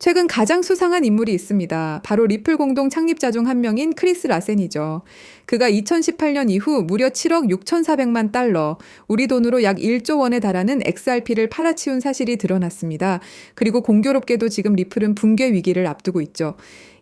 최근 가장 수상한 인물이 있습니다. 바로 리플 공동 창립자 중 한 명인 크리스 라센이죠. 그가 2018년 이후 무려 7억 6,400만 달러, 우리 돈으로 약 1조 원에 달하는 XRP를 팔아치운 사실이 드러났습니다. 그리고 공교롭게도 지금 리플은 붕괴 위기를 앞두고 있죠.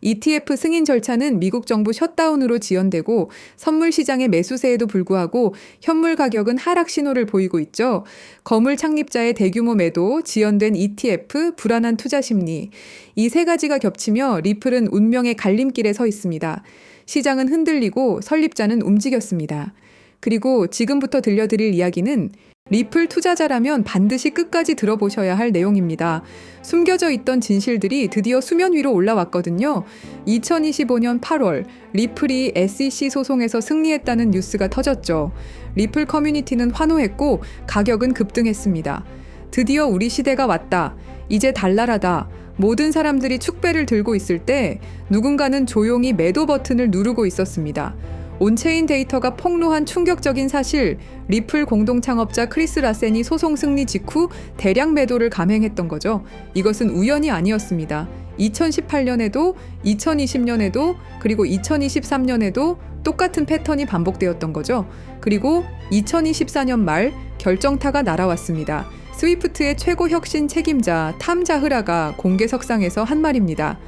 ETF 승인 절차는 미국 정부 셧다운으로 지연되고 선물 시장의 매수세에도 불구하고 현물 가격은 하락 신호를 보이고 있죠. 거물 창립자의 대규모 매도, 지연된 ETF, 불안한 투자 심리. 이 세 가지가 겹치며 리플은 운명의 갈림길에 서 있습니다. 시장은 흔들리고 설립자는 움직였습니다. 그리고 지금부터 들려드릴 이야기는 리플 투자자라면 반드시 끝까지 들어보셔야 할 내용입니다. 숨겨져 있던 진실들이 드디어 수면 위로 올라왔거든요. 2025년 8월 리플이 SEC 소송에서 승리했다는 뉴스가 터졌죠. 리플 커뮤니티는 환호했고 가격은 급등했습니다. 드디어 우리 시대가 왔다. 이제 달나라다. 모든 사람들이 축배를 들고 있을 때 누군가는 조용히 매도 버튼을 누르고 있었습니다. 온체인 데이터가 폭로한 충격적인 사실, 리플 공동 창업자 크리스 라센이 소송 승리 직후 대량 매도를 감행했던 거죠. 이것은 우연이 아니었습니다. 2018년에도, 2020년에도, 그리고 2023년에도 똑같은 패턴이 반복되었던 거죠. 그리고 2024년 말 결정타가 날아왔습니다. 스위프트의 최고 혁신 책임자 탐 자흐라가 공개 석상에서 한 말입니다.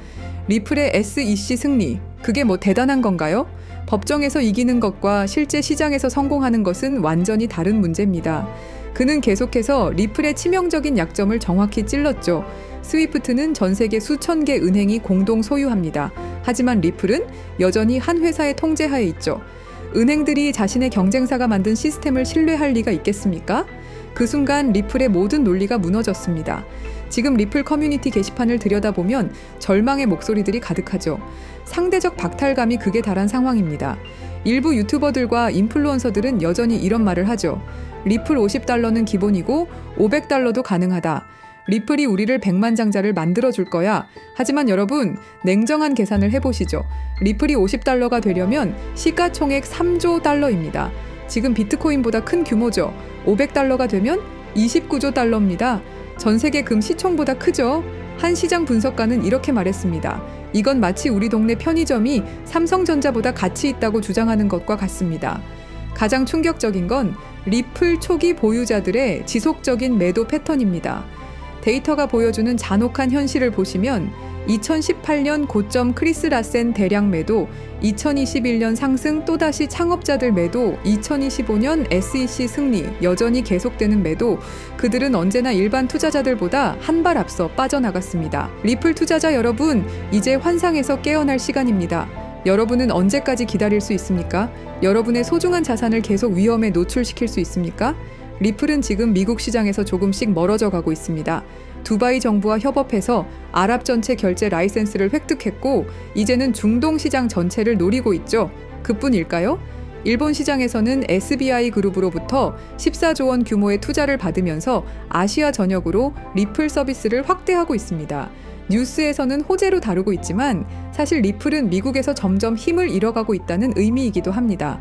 리플의 SEC 승리, 그게 뭐 대단한 건가요? 법정에서 이기는 것과 실제 시장에서 성공하는 것은 완전히 다른 문제입니다. 그는 계속해서 리플의 치명적인 약점을 정확히 찔렀죠. 스위프트는 전 세계 수천 개 은행이 공동 소유합니다. 하지만 리플은 여전히 한 회사의 통제하에 있죠. 은행들이 자신의 경쟁사가 만든 시스템을 신뢰할 리가 있겠습니까? 그 순간 리플의 모든 논리가 무너졌습니다. 지금 리플 커뮤니티 게시판을 들여다보면 절망의 목소리들이 가득하죠. 상대적 박탈감이 극에 달한 상황입니다. 일부 유튜버들과 인플루언서들은 여전히 이런 말을 하죠. 리플 50달러는 기본이고 500달러도 가능하다. 리플이 우리를 백만장자를 만들어 줄 거야. 하지만 여러분, 냉정한 계산을 해보시죠. 리플이 50달러가 되려면 시가총액 3조 달러입니다. 지금 비트코인보다 큰 규모죠. 500달러가 되면 29조 달러입니다. 전 세계 금 시총보다 크죠. 한 시장 분석가는 이렇게 말했습니다. 이건 마치 우리 동네 편의점이 삼성전자보다 가치 있다고 주장하는 것과 같습니다. 가장 충격적인 건 리플 초기 보유자들의 지속적인 매도 패턴입니다. 데이터가 보여주는 잔혹한 현실을 보시면 2018년 고점 크리스 라센 대량 매도, 2021년 상승 또다시 창업자들 매도, 2025년 SEC 승리, 여전히 계속되는 매도, 그들은 언제나 일반 투자자들보다 한 발 앞서 빠져나갔습니다. 리플 투자자 여러분, 이제 환상에서 깨어날 시간입니다. 여러분은 언제까지 기다릴 수 있습니까? 여러분의 소중한 자산을 계속 위험에 노출시킬 수 있습니까? 리플은 지금 미국 시장에서 조금씩 멀어져 가고 있습니다. 두바이 정부와 협업해서 아랍 전체 결제 라이센스를 획득했고 이제는 중동 시장 전체를 노리고 있죠. 그뿐일까요? 일본 시장에서는 SBI 그룹으로부터 14조 원 규모의 투자를 받으면서 아시아 전역으로 리플 서비스를 확대하고 있습니다. 뉴스에서는 호재로 다루고 있지만 사실 리플은 미국에서 점점 힘을 잃어가고 있다는 의미이기도 합니다.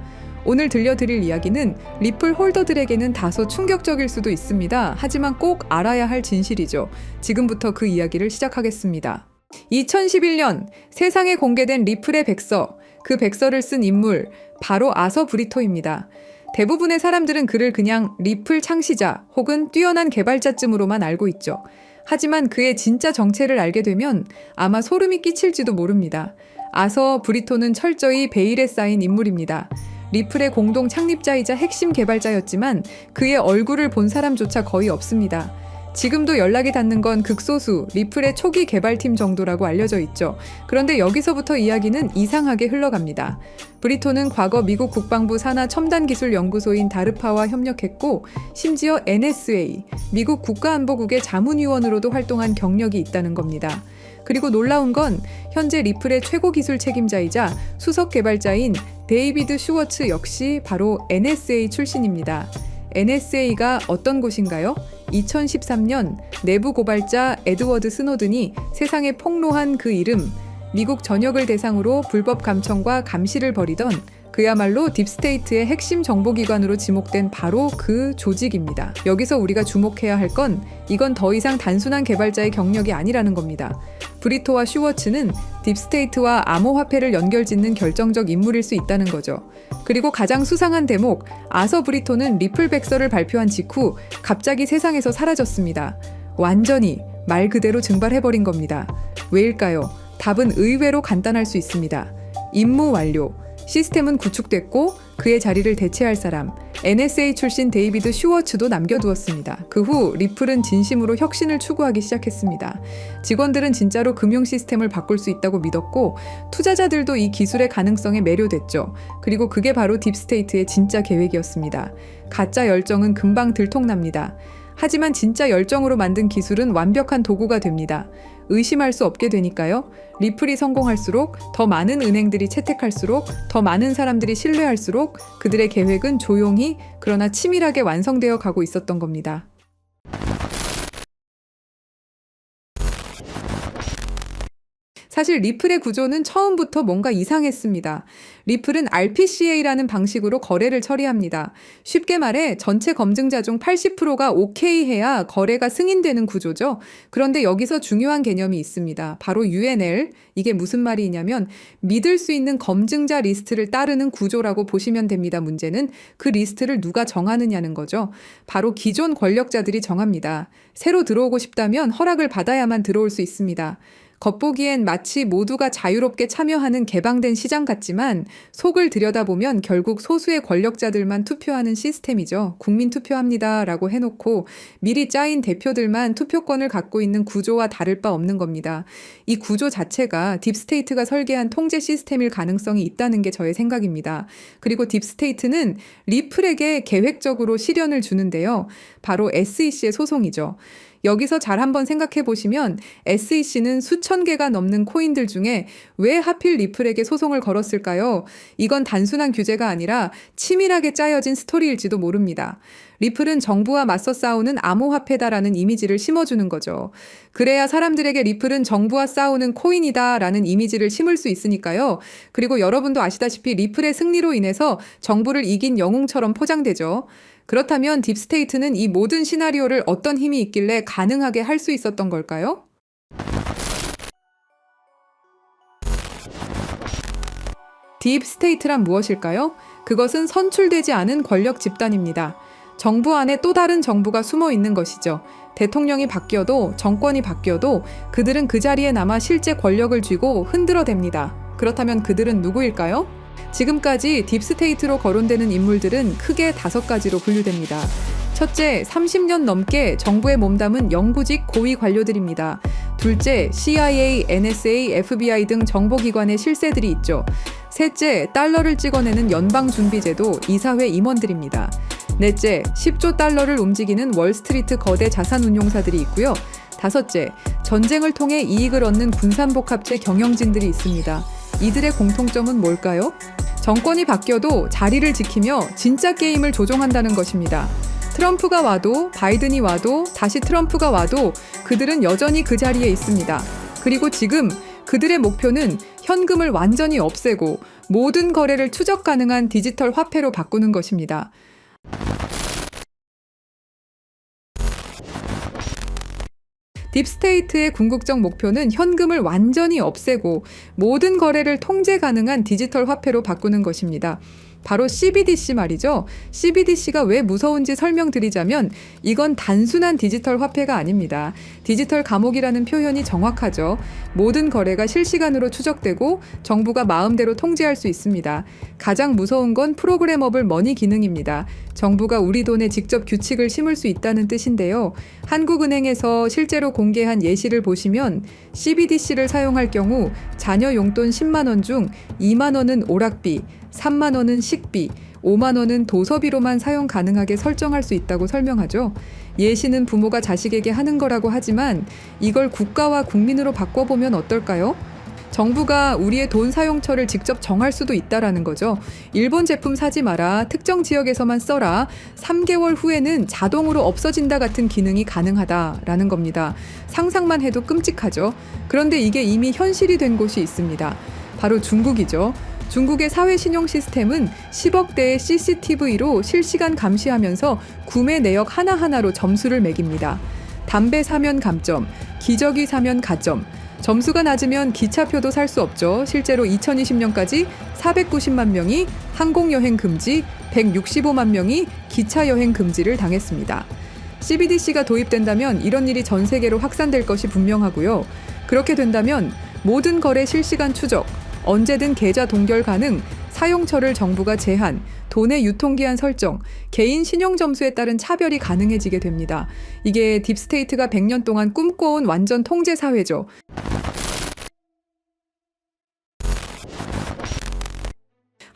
오늘 들려드릴 이야기는 리플 홀더들에게는 다소 충격적일 수도 있습니다. 하지만 꼭 알아야 할 진실이죠. 지금부터 그 이야기를 시작하겠습니다. 2011년 세상에 공개된 리플의 백서, 그 백서를 쓴 인물, 바로 아서 브리토입니다. 대부분의 사람들은 그를 그냥 리플 창시자 혹은 뛰어난 개발자쯤으로만 알고 있죠. 하지만 그의 진짜 정체를 알게 되면 아마 소름이 끼칠지도 모릅니다. 아서 브리토는 철저히 베일에 쌓인 인물입니다. 리플의 공동 창립자이자 핵심 개발자였지만 그의 얼굴을 본 사람조차 거의 없습니다. 지금도 연락이 닿는 건 극소수 리플의 초기 개발팀 정도라고 알려져 있죠. 그런데 여기서부터 이야기는 이상하게 흘러갑니다. 브리토는 과거 미국 국방부 산하 첨단기술연구소인 다르파와 협력했고 심지어 NSA, 미국 국가안보국의 자문위원으로도 활동한 경력이 있다는 겁니다. 그리고 놀라운 건 현재 리플의 최고 기술 책임자이자 수석 개발자인 데이비드 슈워츠 역시 바로 NSA 출신입니다. NSA가 어떤 곳인가요? 2013년 내부 고발자 에드워드 스노든이 세상에 폭로한 그 이름, 미국 전역을 대상으로 불법 감청과 감시를 벌이던 그야말로 딥스테이트의 핵심 정보기관으로 지목된 바로 그 조직입니다. 여기서 우리가 주목해야 할 건 이건 더 이상 단순한 개발자의 경력이 아니라는 겁니다. 브리토와 슈워츠는 딥스테이트와 암호화폐를 연결짓는 결정적 인물일 수 있다는 거죠. 그리고 가장 수상한 대목, 아서 브리토는 리플 백서를 발표한 직후 갑자기 세상에서 사라졌습니다. 완전히 말 그대로 증발해버린 겁니다. 왜일까요? 답은 의외로 간단할 수 있습니다. 임무 완료. 시스템은 구축됐고 그의 자리를 대체할 사람, NSA 출신 데이비드 슈워츠도 남겨두었습니다. 그 후 리플은 진심으로 혁신을 추구하기 시작했습니다. 직원들은 진짜로 금융 시스템을 바꿀 수 있다고 믿었고 투자자들도 이 기술의 가능성에 매료됐죠. 그리고 그게 바로 딥스테이트의 진짜 계획이었습니다. 가짜 열정은 금방 들통납니다. 하지만 진짜 열정으로 만든 기술은 완벽한 도구가 됩니다. 의심할 수 없게 되니까요. 리플이 성공할수록 더 많은 은행들이 채택할수록 더 많은 사람들이 신뢰할수록 그들의 계획은 조용히 그러나 치밀하게 완성되어 가고 있었던 겁니다. 사실 리플의 구조는 처음부터 뭔가 이상했습니다. 리플은 RPCA라는 방식으로 거래를 처리합니다. 쉽게 말해 전체 검증자 중 80%가 오케이 해야 거래가 승인되는 구조죠. 그런데 여기서 중요한 개념이 있습니다. 바로 UNL. 이게 무슨 말이냐면 믿을 수 있는 검증자 리스트를 따르는 구조라고 보시면 됩니다. 문제는 그 리스트를 누가 정하느냐는 거죠. 바로 기존 권력자들이 정합니다. 새로 들어오고 싶다면 허락을 받아야만 들어올 수 있습니다. 겉보기엔 마치 모두가 자유롭게 참여하는 개방된 시장 같지만 속을 들여다보면 결국 소수의 권력자들만 투표하는 시스템이죠. 국민 투표합니다 라고 해놓고 미리 짜인 대표들만 투표권을 갖고 있는 구조와 다를 바 없는 겁니다. 이 구조 자체가 딥스테이트가 설계한 통제 시스템일 가능성이 있다는 게 저의 생각입니다. 그리고 딥스테이트는 리플에게 계획적으로 시련을 주는데요. 바로 SEC의 소송이죠. 여기서 잘 한번 생각해 보시면 SEC는 수천 개가 넘는 코인들 중에 왜 하필 리플에게 소송을 걸었을까요? 이건 단순한 규제가 아니라 치밀하게 짜여진 스토리일지도 모릅니다. 리플은 정부와 맞서 싸우는 암호화폐다라는 이미지를 심어주는 거죠. 그래야 사람들에게 리플은 정부와 싸우는 코인이다라는 이미지를 심을 수 있으니까요. 그리고 여러분도 아시다시피 리플의 승리로 인해서 정부를 이긴 영웅처럼 포장되죠. 그렇다면 딥스테이트는 이 모든 시나리오를 어떤 힘이 있길래 가능하게 할 수 있었던 걸까요? 딥스테이트란 무엇일까요? 그것은 선출되지 않은 권력 집단입니다. 정부 안에 또 다른 정부가 숨어 있는 것이죠. 대통령이 바뀌어도 정권이 바뀌어도 그들은 그 자리에 남아 실제 권력을 쥐고 흔들어 댑니다. 그렇다면 그들은 누구일까요? 지금까지 딥스테이트로 거론되는 인물들은 크게 다섯 가지로 분류됩니다. 첫째, 30년 넘게 정부에 몸담은 영구직 고위 관료들입니다. 둘째, CIA, NSA, FBI 등 정보기관의 실세들이 있죠. 셋째, 달러를 찍어내는 연방준비제도 이사회 임원들입니다. 넷째, 10조 달러를 움직이는 월스트리트 거대 자산운용사들이 있고요. 다섯째, 전쟁을 통해 이익을 얻는 군산복합체 경영진들이 있습니다. 이들의 공통점은 뭘까요? 정권이 바뀌어도 자리를 지키며 진짜 게임을 조종한다는 것입니다. 트럼프가 와도 바이든이 와도 다시 트럼프가 와도 그들은 여전히 그 자리에 있습니다. 그리고 지금 그들의 목표는 현금을 완전히 없애고 모든 거래를 추적 가능한 디지털 화폐로 바꾸는 것입니다. 딥스테이트의 궁극적 목표는 현금을 완전히 없애고 모든 거래를 통제 가능한 디지털 화폐로 바꾸는 것입니다. 바로 CBDC 말이죠. CBDC가 왜 무서운지 설명드리자면 이건 단순한 디지털 화폐가 아닙니다. 디지털 감옥이라는 표현이 정확하죠. 모든 거래가 실시간으로 추적되고 정부가 마음대로 통제할 수 있습니다. 가장 무서운 건 프로그래머블 머니 기능입니다. 정부가 우리 돈에 직접 규칙을 심을 수 있다는 뜻인데요. 한국은행에서 실제로 공개한 예시를 보시면 CBDC를 사용할 경우 자녀 용돈 10만 원 중 2만 원은 오락비, 3만 원은 식비, 5만 원은 도서비로만 사용 가능하게 설정할 수 있다고 설명하죠. 예시는 부모가 자식에게 하는 거라고 하지만 이걸 국가와 국민으로 바꿔보면 어떨까요? 정부가 우리의 돈 사용처를 직접 정할 수도 있다라는 거죠. 일본 제품 사지 마라. 특정 지역에서만 써라. 3개월 후에는 자동으로 없어진다 같은 기능이 가능하다라는 겁니다. 상상만 해도 끔찍하죠. 그런데 이게 이미 현실이 된 곳이 있습니다. 바로 중국이죠. 중국의 사회 신용 시스템은 10억 대의 CCTV로 실시간 감시하면서 구매 내역 하나하나로 점수를 매깁니다. 담배 사면 감점, 기저귀 사면 가점, 점수가 낮으면 기차표도 살 수 없죠. 실제로 2020년까지 490만 명이 항공여행 금지, 165만 명이 기차여행 금지를 당했습니다. CBDC가 도입된다면 이런 일이 전 세계로 확산될 것이 분명하고요. 그렇게 된다면 모든 거래 실시간 추적, 언제든 계좌 동결 가능, 사용처를 정부가 제한, 돈의 유통기한 설정, 개인 신용 점수에 따른 차별이 가능해지게 됩니다. 이게 딥스테이트가 100년 동안 꿈꿔온 완전 통제 사회죠.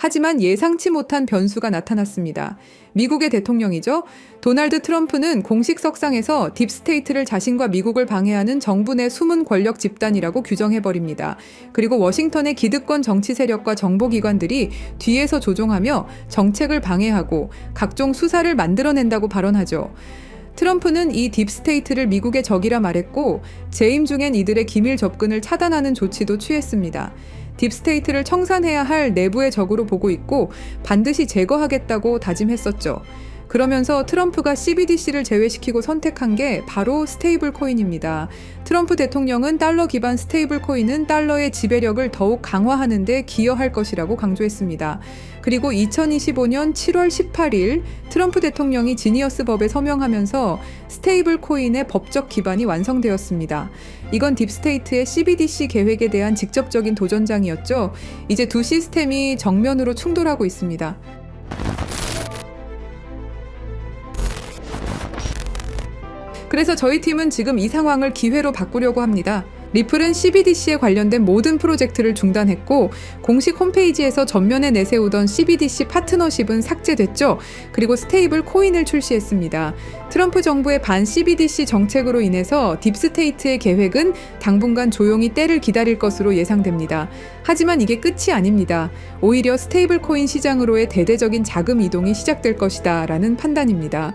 하지만 예상치 못한 변수가 나타났습니다. 미국의 대통령이죠. 도널드 트럼프는 공식 석상에서 딥스테이트를 자신과 미국을 방해하는 정부 내 숨은 권력 집단이라고 규정해버립니다. 그리고 워싱턴의 기득권 정치 세력과 정보기관들이 뒤에서 조종하며 정책을 방해하고 각종 수사를 만들어낸다고 발언하죠. 트럼프는 이 딥스테이트를 미국의 적이라 말했고 재임 중엔 이들의 기밀 접근을 차단하는 조치도 취했습니다. 딥스테이트를 청산해야 할 내부의 적으로 보고 있고 반드시 제거하겠다고 다짐했었죠. 그러면서 트럼프가 CBDC를 제외시키고 선택한 게 바로 스테이블 코인입니다. 트럼프 대통령은 달러 기반 스테이블 코인은 달러의 지배력을 더욱 강화하는 데 기여할 것이라고 강조했습니다. 그리고 2025년 7월 18일 트럼프 대통령이 지니어스 법에 서명하면서 스테이블 코인의 법적 기반이 완성되었습니다. 이건 딥스테이트의 CBDC 계획에 대한 직접적인 도전장이었죠. 이제 두 시스템이 정면으로 충돌하고 있습니다. 그래서 저희 팀은 지금 이 상황을 기회로 바꾸려고 합니다. 리플은 CBDC에 관련된 모든 프로젝트를 중단했고 공식 홈페이지에서 전면에 내세우던 CBDC 파트너십은 삭제됐죠. 그리고 스테이블 코인을 출시했습니다. 트럼프 정부의 반 CBDC 정책으로 인해서 딥스테이트의 계획은 당분간 조용히 때를 기다릴 것으로 예상됩니다. 하지만 이게 끝이 아닙니다. 오히려 스테이블 코인 시장으로의 대대적인 자금 이동이 시작될 것이다 라는 판단입니다.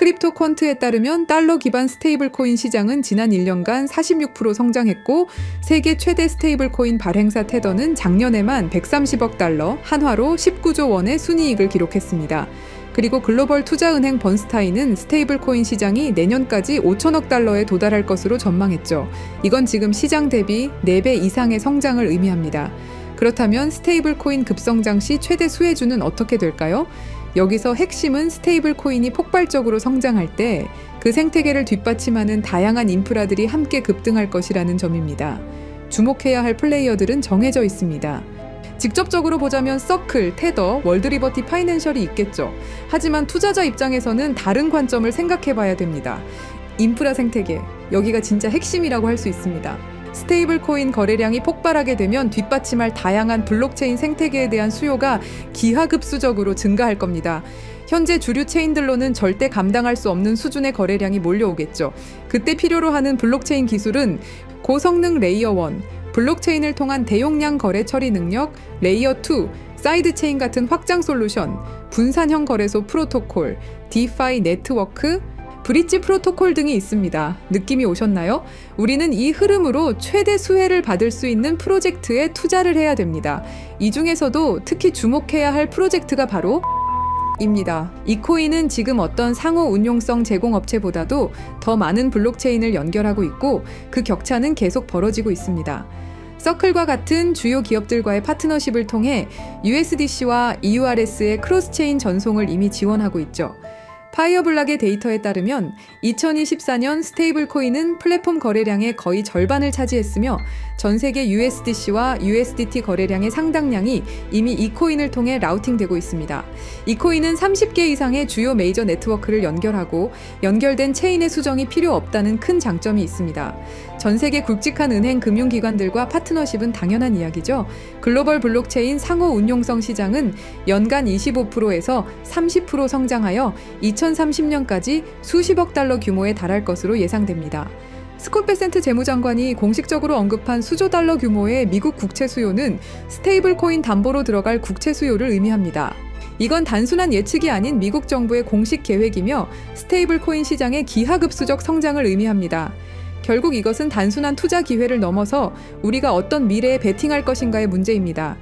크립토 퀀트에 따르면 달러 기반 스테이블 코인 시장은 지난 1년간 46% 성장했고 세계 최대 스테이블 코인 발행사 테더는 작년에만 130억 달러, 한화로 19조 원의 순이익을 기록했습니다. 그리고 글로벌 투자은행 번스타인은 스테이블 코인 시장이 내년까지 5천억 달러에 도달할 것으로 전망했죠. 이건 지금 시장 대비 4배 이상의 성장을 의미합니다. 그렇다면 스테이블 코인 급성장 시 최대 수혜주는 어떻게 될까요? 여기서 핵심은 스테이블 코인이 폭발적으로 성장할 때 그 생태계를 뒷받침하는 다양한 인프라들이 함께 급등할 것이라는 점입니다. 주목해야 할 플레이어들은 정해져 있습니다. 직접적으로 보자면 서클, 테더, 월드리버티 파이낸셜이 있겠죠. 하지만 투자자 입장에서는 다른 관점을 생각해 봐야 됩니다. 인프라 생태계, 여기가 진짜 핵심이라고 할 수 있습니다. 스테이블 코인 거래량이 폭발하게 되면 뒷받침할 다양한 블록체인 생태계에 대한 수요가 기하급수적으로 증가할 겁니다. 현재 주류 체인들로는 절대 감당할 수 없는 수준의 거래량이 몰려오겠죠. 그때 필요로 하는 블록체인 기술은 고성능 레이어 1, 블록체인을 통한 대용량 거래 처리 능력, 레이어 2, 사이드 체인 같은 확장 솔루션, 분산형 거래소 프로토콜, 디파이 네트워크, 브릿지 프로토콜 등이 있습니다. 느낌이 오셨나요? 우리는 이 흐름으로 최대 수혜를 받을 수 있는 프로젝트에 투자를 해야 됩니다. 이 중에서도 특히 주목해야 할 프로젝트가 바로 입니다. 이 코인은 지금 어떤 상호 운용성 제공업체보다도 더 많은 블록체인을 연결하고 있고 그 격차는 계속 벌어지고 있습니다. 서클과 같은 주요 기업들과의 파트너십을 통해 USDC와 EURS의 크로스체인 전송을 이미 지원하고 있죠. 파이어블락의 데이터에 따르면 2024년 스테이블 코인은 플랫폼 거래량의 거의 절반을 차지했으며 전 세계 USDC와 USDT 거래량의 상당량이 이미 이 코인을 통해 라우팅되고 있습니다. 이 코인은 30개 이상의 주요 메이저 네트워크를 연결하고 연결된 체인의 수정이 필요 없다는 큰 장점이 있습니다. 전 세계 굵직한 은행 금융기관들과 파트너십은 당연한 이야기죠. 글로벌 블록체인 상호 운용성 시장은 연간 25%에서 30% 성장하여 2030년까지 수십억 달러 규모에 달할 것으로 예상됩니다. 스콧 베센트 재무장관이 공식적으로 언급한 수조 달러 규모의 미국 국채 수요는 스테이블 코인 담보로 들어갈 국채 수요를 의미합니다. 이건 단순한 예측이 아닌 미국 정부의 공식 계획이며 스테이블 코인 시장의 기하급수적 성장을 의미합니다. 결국 이것은 단순한 투자 기회를 넘어서 우리가 어떤 미래에 베팅할 것인가의 문제입니다.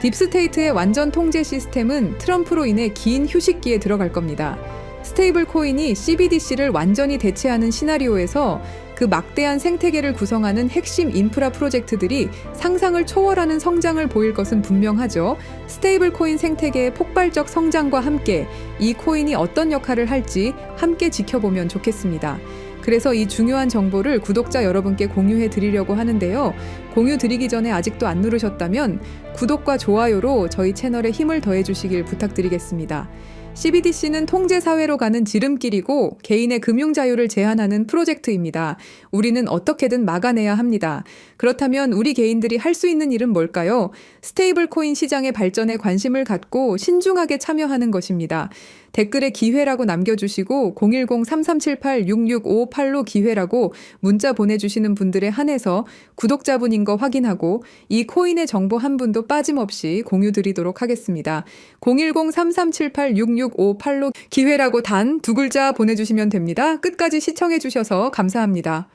딥스테이트의 완전 통제 시스템은 트럼프로 인해 긴 휴식기에 들어갈 겁니다. 스테이블 코인이 CBDC를 완전히 대체하는 시나리오에서 그 막대한 생태계를 구성하는 핵심 인프라 프로젝트들이 상상을 초월하는 성장을 보일 것은 분명하죠. 스테이블 코인 생태계의 폭발적 성장과 함께 이 코인이 어떤 역할을 할지 함께 지켜보면 좋겠습니다. 그래서 이 중요한 정보를 구독자 여러분께 공유해 드리려고 하는데요. 공유 드리기 전에 아직도 안 누르셨다면 구독과 좋아요로 저희 채널에 힘을 더해 주시길 부탁드리겠습니다. CBDC는 통제 사회로 가는 지름길이고 개인의 금융 자유를 제한하는 프로젝트입니다. 우리는 어떻게든 막아내야 합니다. 그렇다면 우리 개인들이 할 수 있는 일은 뭘까요? 스테이블 코인 시장의 발전에 관심을 갖고 신중하게 참여하는 것입니다. 댓글에 기회라고 남겨주시고 010-3378-6658로 기회라고 문자 보내주시는 분들에 한해서 구독자분인 거 확인하고 이 코인의 정보 한 분도 빠짐없이 공유 드리도록 하겠습니다. 010-3378-6658로 기회라고 단 두 글자 보내주시면 됩니다. 끝까지 시청해주셔서 감사합니다.